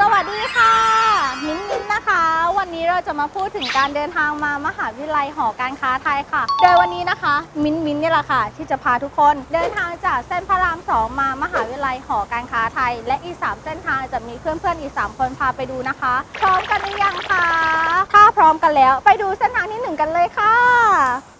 สวัสดีค่ะ มิ้นท์มิ้นท์นะคะ วันนี้เราจะมาพูดถึงการเดินทางมามหาวิทยาลัยหอการค้าไทยค่ะ โดยวันนี้นะคะ มิ้นท์มิ้นท์นี่แหละค่ะ ที่จะพาทุกคน เดินทางจากเส้นพระรามสองมามหาวิทยาลัยหอการค้าไทย และอีก 3 เส้นทางจะมีเพื่อนๆอีก 3 คนพาไปดูนะคะ พร้อมกันหรือยังคะถ้าพร้อมกันแล้ว ไปดูเส้นทางที่หนึ่งกันเลยค่ะ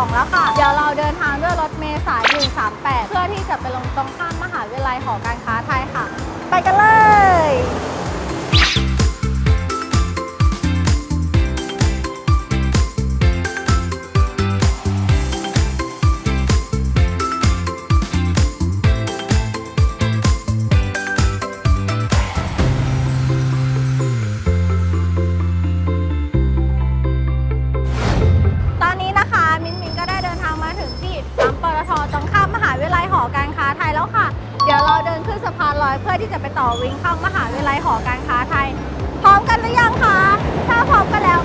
2 แล้วค่ะ เดี๋ยวเราเดินทางด้วยรถเมล์สาย138 เพื่อที่จะไปลงตรงข้ามมหาวิทยาลัยหอการค้าไทยค่ะ 200 เพื่อที่จะไปต่อวิ่งเข้ามหาวิทยาลัยหอการค้าไทย พร้อมกันหรือยังคะ ถ้าพร้อมกันแล้ว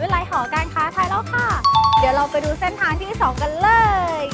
วิทยาลัยหอการค้าไทยแล้วค่ะ เดี๋ยวเราไปดูเส้นทางที่ 2 กันเลย